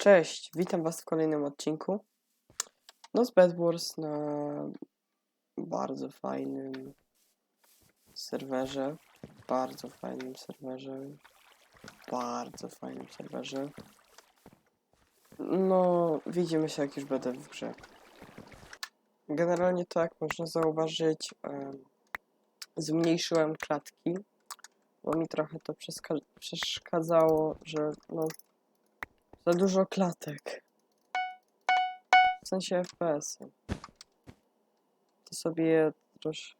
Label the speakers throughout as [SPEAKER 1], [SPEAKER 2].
[SPEAKER 1] Cześć, witam Was w kolejnym odcinku. No z Bed Wars na bardzo fajnym serwerze. Bardzo fajnym serwerze. Bardzo fajnym serwerze. No, widzimy się jak już będę w grze. Generalnie to jak można zauważyć, em, zmniejszyłem klatki, bo mi trochę to przeszkadzało, że no za dużo klatek. W sensie FPS-y. To sobie je trosz,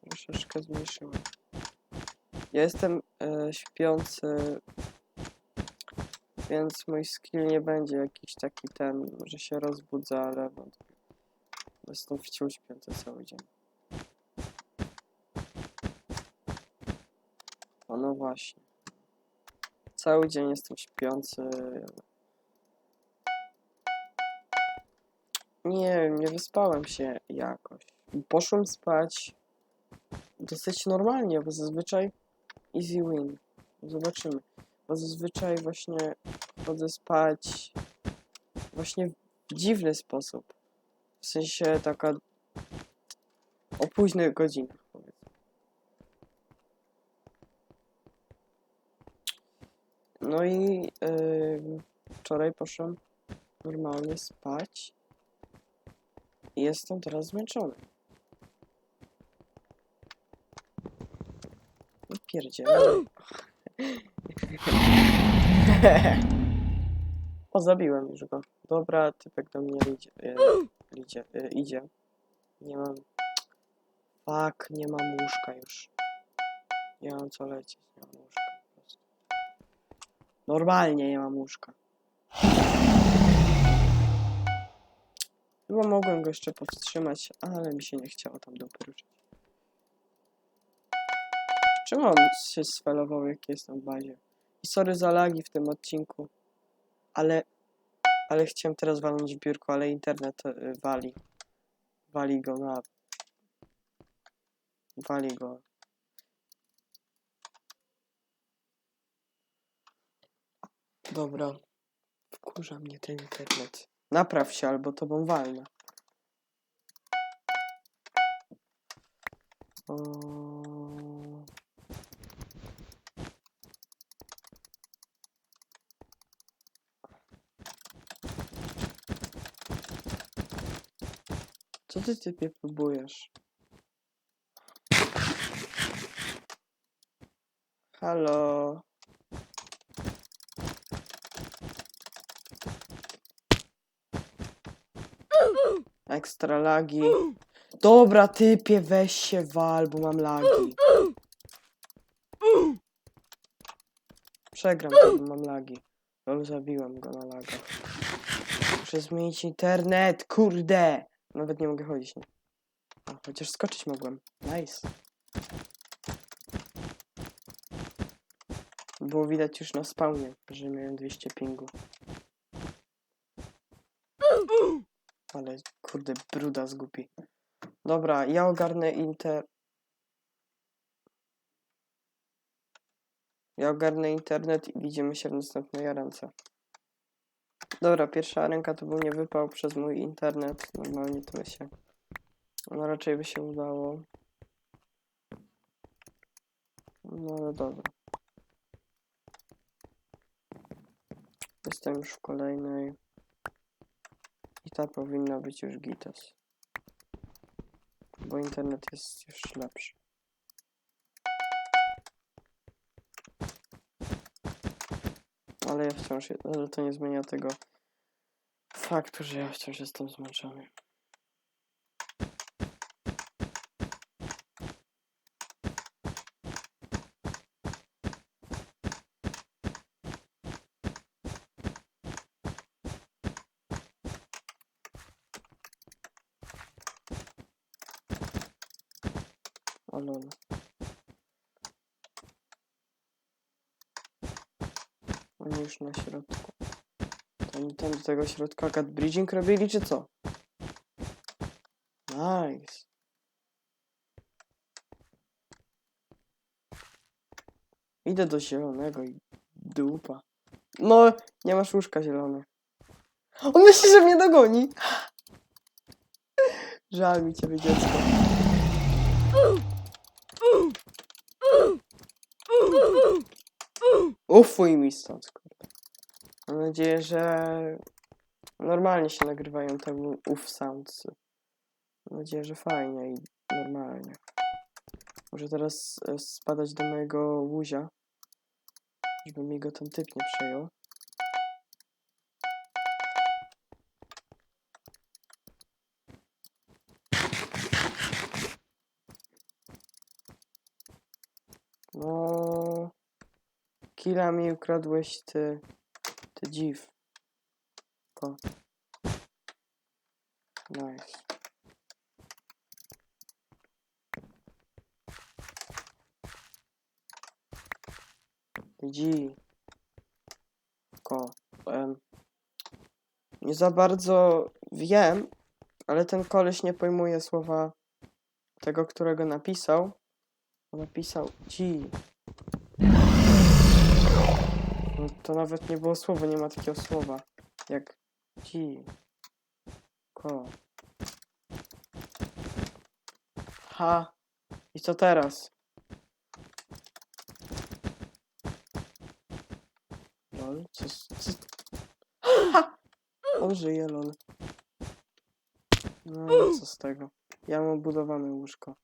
[SPEAKER 1] troszeczkę zmniejszyłem. Ja jestem e, śpiący, więc mój skill nie będzie jakiś taki ten, że się rozbudza, ale wątpię. Jestem wciąż śpiący cały dzień. O no właśnie. Cały dzień jestem śpiący. Nie, nie wyspałem się jakoś. Poszłem spać dosyć normalnie, bo zazwyczaj easy win. Zobaczymy. Bo zazwyczaj właśnie chodzę spać właśnie w dziwny sposób. W sensie taka o późnych godzinach powiedzmy. No i yy, wczoraj poszłem normalnie spać. Jestem teraz zmęczony. No pierdzielę. o, zabiłem już go. Dobra, typek do mnie idzie. E, idzie, e, idzie. Nie mam... Fuck, nie mam łóżka już. Nie mam co lecieć, nie mam łóżka. Normalnie nie mam łóżka. Chyba mogłem go jeszcze powstrzymać, ale mi się nie chciało tam dupy ruszyć. Czemu on się sfelował, jak jestem w bazie? I sorry za lagi w tym odcinku, ale... Ale chciałem teraz walnąć w biurko, ale internet y, wali. Wali go na... Wali go. Dobra. Wkurza mnie ten internet. Napraw się, albo tobą walnę. O... Co ty typie próbujesz? Halo? Ekstra lagi. Dobra, typie, weź się wal, bo mam lagi. Przegram bo mam lagi. Lol, zabiłem go na lagach. Muszę zmienić internet, kurde! Nawet nie mogę chodzić, nie? A, chociaż skoczyć mogłem. Nice. Było widać już na spawnie, że miałem 200 pingu. Ale kurde, bruda zgubi. Dobra, ja ogarnę inter... Ja ogarnę internet i widzimy się w następnej ręce. Dobra, pierwsza ręka to był nie wypał przez mój internet. Normalnie to by się... No raczej by się udało. No ale dobra. Jestem już w kolejnej. I ta powinna być już gitas. Bo internet jest już lepszy. Ale ja wciąż, ale to nie zmienia tego faktu, że ja wciąż jestem zmęczony. O lol. Oni już na środku. To oni tam do tego środka cat bridging robili, czy co? Nice. Idę do zielonego i dupa. No, nie masz łóżka zielone. On myśli, że mnie dogoni. Żal mi ciebie, dziecko. Ufuj mi stąd. Mam nadzieję, że normalnie się nagrywają te uf sounds. Mam nadzieję, że fajnie i normalnie. Muszę teraz e, spadać do mojego łuzia, żeby mi go ten typ nie przejął. No... Killa mi ukradłeś ty... Dziw. Ko. Nice. Dzi. Ko. Em. Nie za bardzo wiem, ale ten koleś nie pojmuje słowa tego, którego napisał. Napisał ci. No, to nawet nie było słowo, nie ma takiego słowa jak ci. Ko. Ha. I co teraz? Lol, co, co... Ha! On żyje, lol. No co z tego? Ja mam budowane łóżko.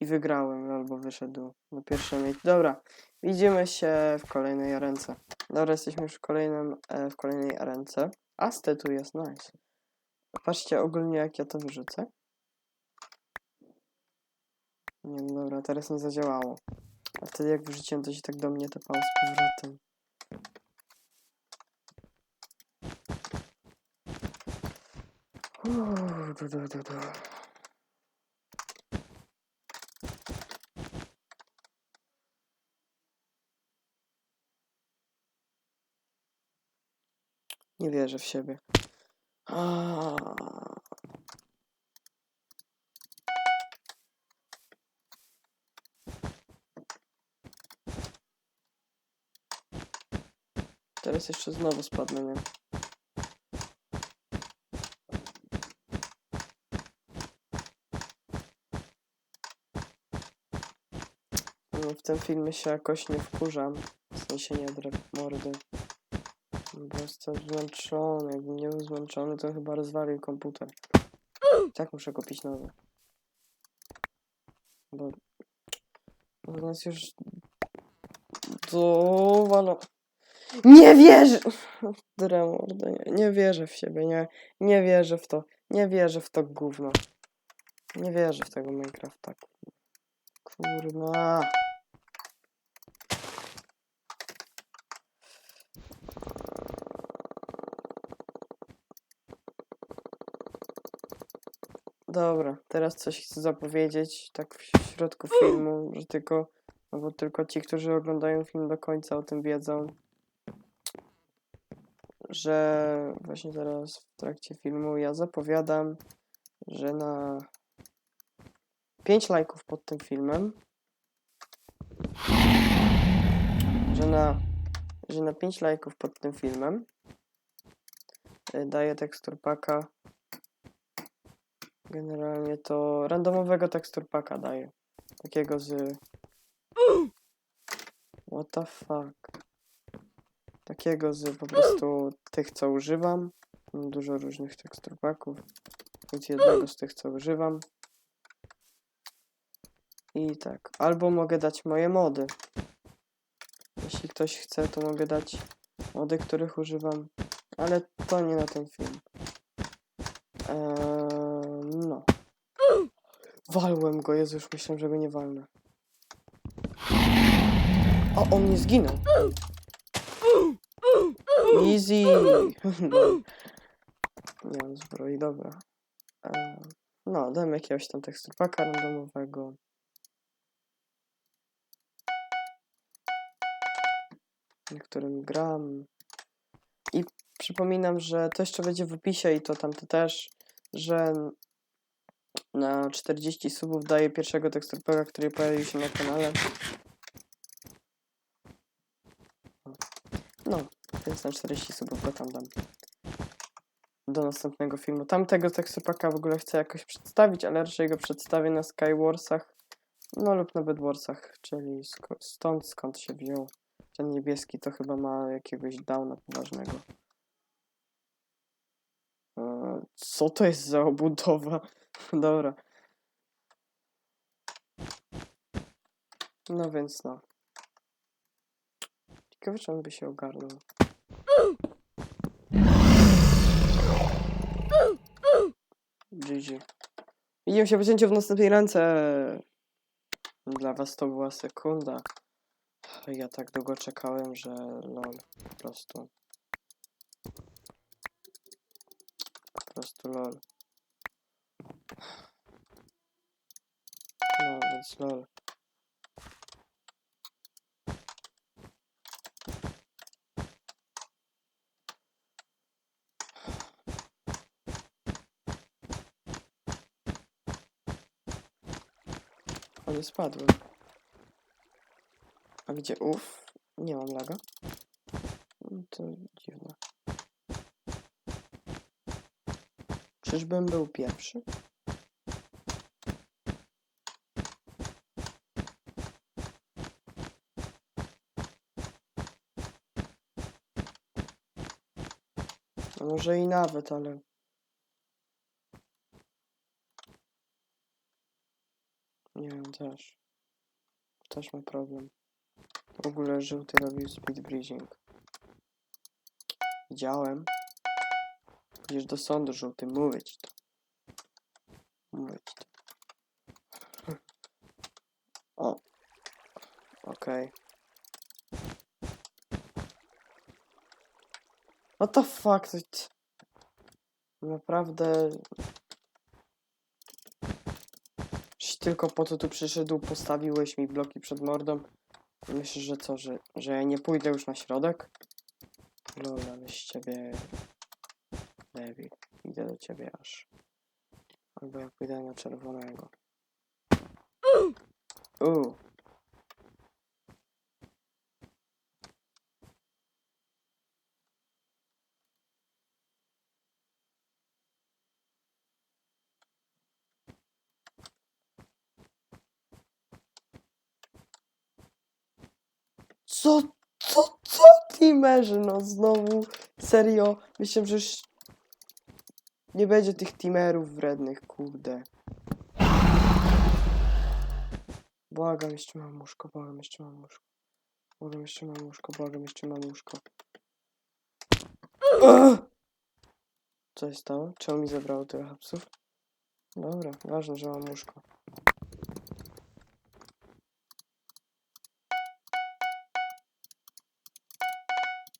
[SPEAKER 1] I wygrałem, albo wyszedł na pierwsze miejsce. Dobra, widzimy się w kolejnej arence. Dobra, jesteśmy już w kolejnym, e, w kolejnej arence. Aste tu jest, nice. Patrzcie ogólnie jak ja to wyrzucę. Nie, no dobra, teraz nie zadziałało. A wtedy jak wyrzuciłem, to się tak do mnie tepało z powrotem. Uuu. Nie wierzę w siebie. Aaaa. Teraz jeszcze znowu spadnę, nie? No, w tym filmie się jakoś nie wkurzam. W sensie nie drę mordy. Bo jestem zmęczony. Jakbym nie był zmęczony, to chyba rozwalił komputer. Tak muszę kupić nowy. Bo... Bo nas już... Dowalo... Nie wierzę! Drę mordę, nie, nie wierzę w siebie, nie, nie wierzę w to. Nie wierzę w to gówno. Nie wierzę w tego Minecrafta. Kurna. Dobra, teraz coś chcę zapowiedzieć, tak w środku filmu, że tylko, no bo tylko ci, którzy oglądają film do końca o tym wiedzą, że właśnie teraz w trakcie filmu ja zapowiadam, że na 5 lajków pod tym filmem, że na, że na 5 lajków pod tym filmem y, daję tekstur paka Generalnie to randomowego tekstur paka daję. Takiego z... What the fuck? Takiego z po prostu tych, co używam. Mam dużo różnych tekstur paków. Więc jednego z tych, co używam. I tak. Albo mogę dać moje mody. Jeśli ktoś chce, to mogę dać mody, których używam. Ale to nie na ten film. Eee. Walłem go, Jezu, już myślałem, że go nie walnę. O, on nie zginął. Easy. Nie mam zbroi, dobra. Eee, no, dam jakiegoś tam teksturpaka randomowego. Na którym gram. I przypominam, że to jeszcze będzie w opisie i to tamte też, że na 40 subów daję pierwszego teksturpaka, który pojawił się na kanale. No, więc na 40 subów go tam dam. do następnego filmu. Tamtego tekstupaka w ogóle chcę jakoś przedstawić, ale raczej go przedstawię na Skywarsach, no lub na Bedwarsach, czyli sko- stąd skąd się wziął. Ten niebieski to chyba ma jakiegoś downa poważnego. Eee, Co to jest za obudowa? Dobra. No więc no. Ciekawe, czy on by się ogarnął. GG. Widzimy się po w następnej ręce. Dla was to była sekunda. Ja tak długo czekałem, że lol. Po prostu. Po prostu lol. No więc lol. Ale spadłem. A gdzie uf? Nie mam laga. No To dziwne. Czyżbym był pierwszy? Może i nawet, ale... Nie wiem, też. Też ma problem. W ogóle żółty robił speed bridging. Widziałem. Pójdziesz do sądu żółty, mówię ci to. Mówię ci to. O. Okej. What the fuck? to Naprawdę... Tylko po to tu przyszedł, postawiłeś mi bloki przed mordą. Myślisz, że co, że, że ja nie pójdę już na środek? Lol, ale z ciebie... Debil. Idę do ciebie aż. Albo ja pójdę na czerwonego. Uuu. Co, co, co teamerzy, no znowu, serio, myślę, że już nie będzie tych teamerów wrednych, kurde. Błagam, jeszcze mam łóżko, błagam, jeszcze mam łóżko. Błagam, jeszcze mam łóżko, błagam, jeszcze mam łóżko. Się stało? Czemu mi zabrało tyle hapsów? Dobra, ważne, że mam łóżko.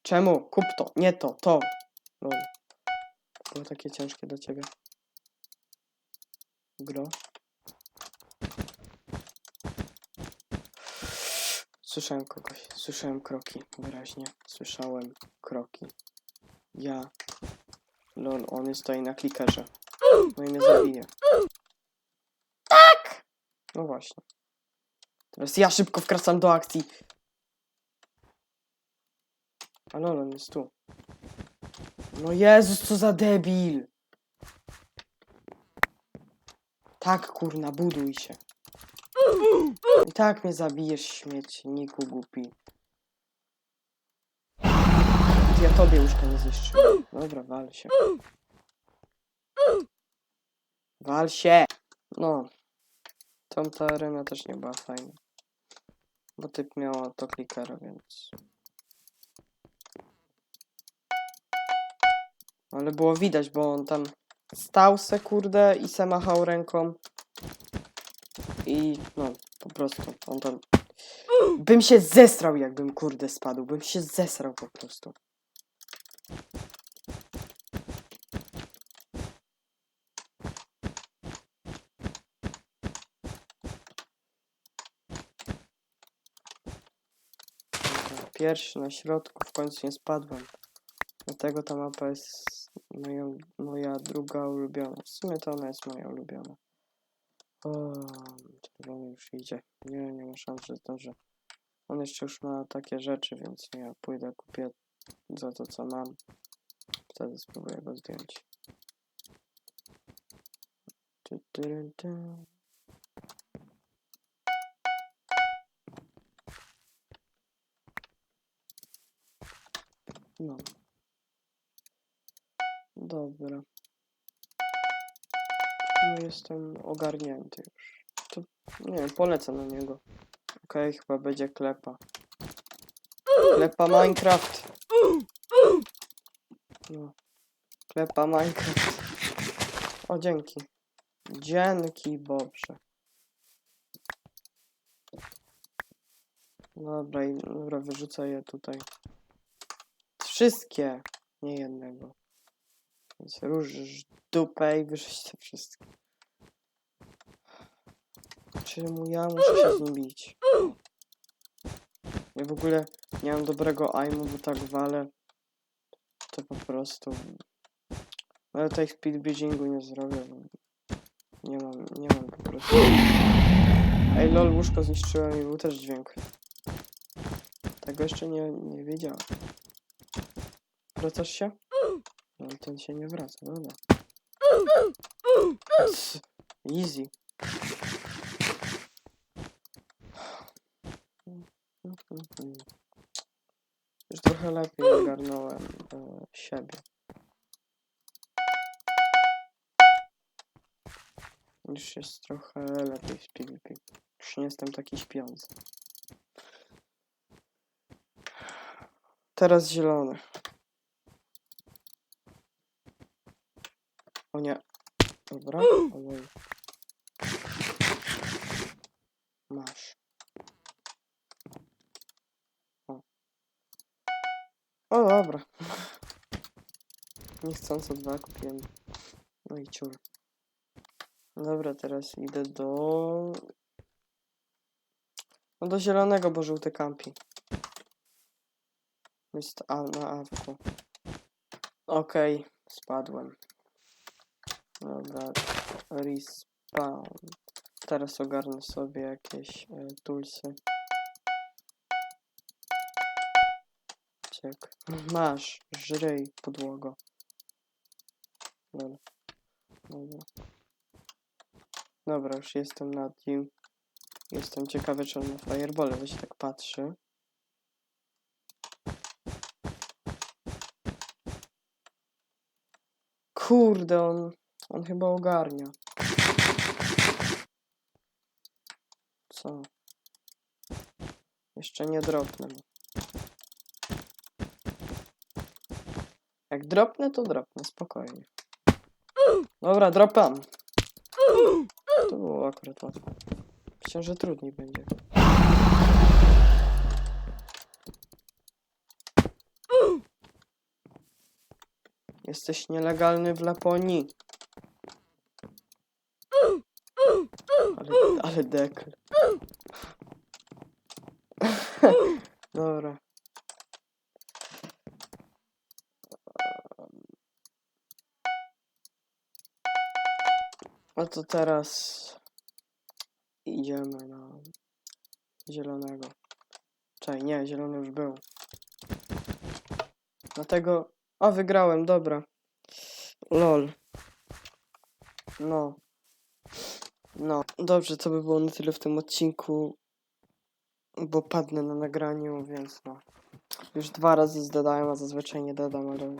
[SPEAKER 1] Czemu? Kup to, nie to, to. Lol. Było takie ciężkie dla ciebie. Gro. Słyszałem kogoś, słyszałem kroki, wyraźnie. Słyszałem kroki. Ja. Lol, on stoi na klikerze. No i mnie zabije. Tak! No właśnie. Teraz ja szybko wkracam do akcji. A lol, on jest tu. No Jezus, co za debil! Tak, kurna, buduj się. I tak mnie zabijesz, śmietniku głupi. Ja tobie łóżka nie zniszczę. Dobra, wal się. Wal się! No. Tamta arena też nie była fajna. Bo typ miał to klikera, więc... Ale było widać, bo on tam stał se kurde i se machał ręką. I no, po prostu on tam... Bym się zesrał jakbym kurde spadł, bym się zesrał po prostu. Pierwszy na środku, w końcu nie spadłem. Dlatego ta mapa jest Moja, moja druga ulubiona. W sumie to ona jest moja ulubiona. O, czerwony już idzie. Nie, nie ma szans, że zdążę. On jeszcze już ma takie rzeczy, więc ja pójdę, kupię za to, co mam. Wtedy spróbuję go zdjąć. No. Dobra. No jestem ogarnięty już. To nie wiem, polecę na niego. Okej, chyba będzie klepa. Klepa Minecraft. No. Klepa Minecraft. O, dzięki. Dzięki, Bobrze. Dobra, i dobra, wyrzucę je tutaj. Wszystkie, nie jednego. Więc róż dupę i wyrzućcie wszystkie. Czemu ja muszę się z nim bić? Ja w ogóle nie mam dobrego aimu, bo tak walę. To po prostu... Ale tutaj speedbridgingu nie zrobię. Nie mam, nie mam po prostu. Ej lol, łóżko zniszczyłem i był też dźwięk. Tego jeszcze nie, nie wiedziałem. Wracasz się? No ten się nie wraca, dobra. Cs, Easy. Już trochę lepiej ogarnąłem e, siebie. Już jest trochę lepiej w PvP. Już nie jestem taki śpiący. Teraz zielony. O nie. Dobra. Ojej. Masz. O. O dobra. Niechcąco dwa kupiłem. No i ciur. Dobra, teraz idę do... No do zielonego, bo żółty kampi. Jest a, na awku. Okej, spadłem. Dobra, respawn. Teraz ogarnę sobie jakieś e, toolsy. Ciek. Masz, żryj podłogo. Dobra. Dobra. Dobra, już jestem nad nim. Jestem ciekawy, czy on ma fireball, bo się tak patrzy. Kurde, on, on chyba ogarnia. Co? Jeszcze nie dropnę. Jak dropnę, to dropnę, spokojnie. Dobra, dropam. To było akurat łatwe. Myślę, że trudniej będzie. Jesteś nielegalny w Laponii. Ale, ale dekl. Dobra. No to teraz idziemy na zielonego. Czekaj, nie, zielony już był. Dlatego... A, wygrałem, dobra. Lol. No. No, dobrze, to by było na tyle w tym odcinku, bo padnę na nagraniu, więc no. Już dwa razy zdadałem, a zazwyczaj nie dodam, ale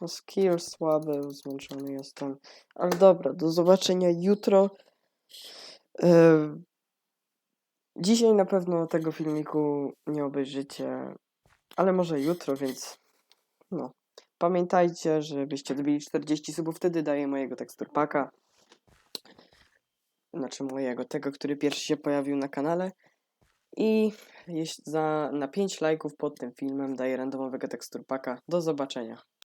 [SPEAKER 1] no skill słaby, zmęczony jestem. Ale dobra, do zobaczenia jutro. Yy, Dzisiaj na pewno tego filmiku nie obejrzycie, ale może jutro, więc no. Pamiętajcie, żebyście dobili 40 subów, wtedy daję mojego teksturpaka. Znaczy mojego, tego, który pierwszy się pojawił na kanale. I jeśli za, na 5 lajków pod tym filmem daję randomowego teksturpaka. Do zobaczenia.